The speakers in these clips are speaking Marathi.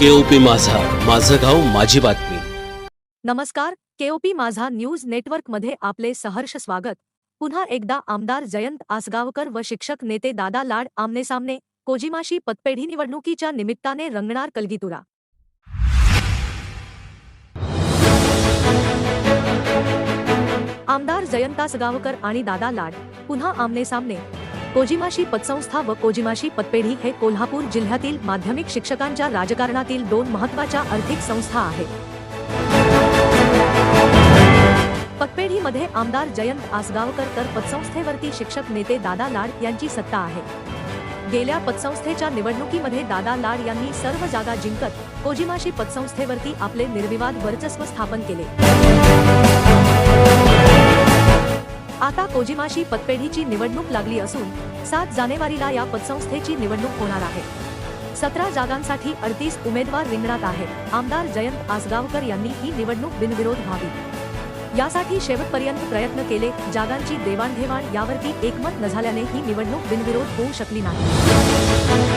केओपी माझा. माझं गाव माझी बातमी. नमस्कार केओपी माझा न्यूज नेटवर्कमध्ये आपले सहर्ष स्वागत. पुन्हा एकदा आमदार जयंत आसगावकर व शिक्षक नेते दादा लाड आमनेसामने कोजिमाशी पतपेढी निवडणुकीच्या निमित्ताने रंगणार कलगीतुरा. आमदार जयंत आसगावकर आणि दादा लाड पुन्हा आमनेसामने कोजिमाशी पतसंस्था व कोजिमाशी पतपेढी हे कोल्हापूर जिल्ह्यातील माध्यमिक शिक्षकांच्या राजकारणातील दोन महत्त्वाच्या आर्थिक संस्था आहेत. पतपेढीमध्ये आमदार जयंत आसगावकर तर पतसंस्थेवरती शिक्षक नेते दादा लाड यांची सत्ता आहे. गेल्या पतसंस्थेच्या निवडणुकीमध्ये दादा लाड यांनी सर्व जागा जिंकत कोजिमाशी पतसंस्थेवरती आपले निर्विवाद वर्चस्व स्थापन केले. आता कोजिमाशी पतपेढीची निवडणूक लागली असून सात जानेवारीला या पतसंस्थेची निवडणूक होणार आहे. सतरा जागांसाठी अडतीस उमेदवार रिंगणात आहेत. आमदार जयंत आसगावकर यांनी ही निवडणूक बिनविरोध व्हावी. यासाठी शेवटपर्यंत प्रयत्न केले. जागांची देवाणघेवाण यावरती एकमत न झाल्याने ही निवडणूक बिनविरोध होऊ शकली नाही.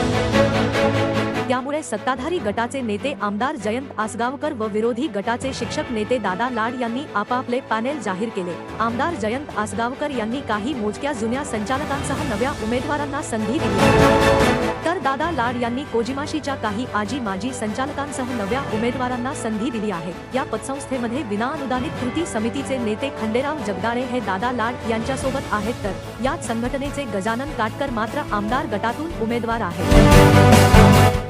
त्यामुळे सत्ताधारी गटाचे नेते आमदार जयंत आसगावकर व विरोधी गटाचे शिक्षक नेते दादा लाड यांनी आपापले पॅनेल जाहीर केले. आमदार जयंत आसगावकर यांनी काही मोजक्या जुन्या संचालकांसह नव्या उमेदवारांना संधी दिली. तर दादा लाड यांनी कोजिमाशीच्या काही आजी माजी संचालकांसह नव्या उमेदवारांना संधी दिली आहे. या पतसंस्थेमध्ये विनाअनुदानित कृती समितीचे नेते खंडेराव जगदाळे हे दादा लाड यांच्यासोबत आहेत तर याच संघटनेचे गजानन काटकर मात्र आमदार गटातून उमेदवार आहेत.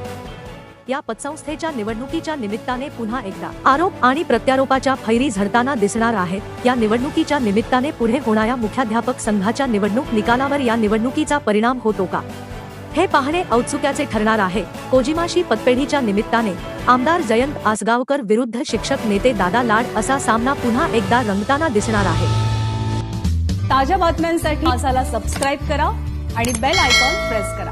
या पतसंस्थेच्या निवडणुकीच्या निमित्ताने पुन्हा एकदा आरोप आणि प्रत्यारोपाच्या फैरी झडताना दिसणार आहेत. या निवडणुकीच्या निमित्ताने पुढे होणाऱ्या मुख्याध्यापक संघाच्या निवडणूक निकालावर या निवडणुकीचा परिणाम होतो का? हे पाहणे औत्सुक्याचे ठरणार आहे. कोजिमाशी पतपेढीच्या निमित्ताने आमदार जयंत आसगावकर विरुद्ध शिक्षक नेते दादा लाड असा सामना पुन्हा एकदा रंगताना दिसणार आहे. ताज्या बातम्यांसाठी मासाला सबस्क्राईब करा आणि बेल आयकॉन प्रेस करा.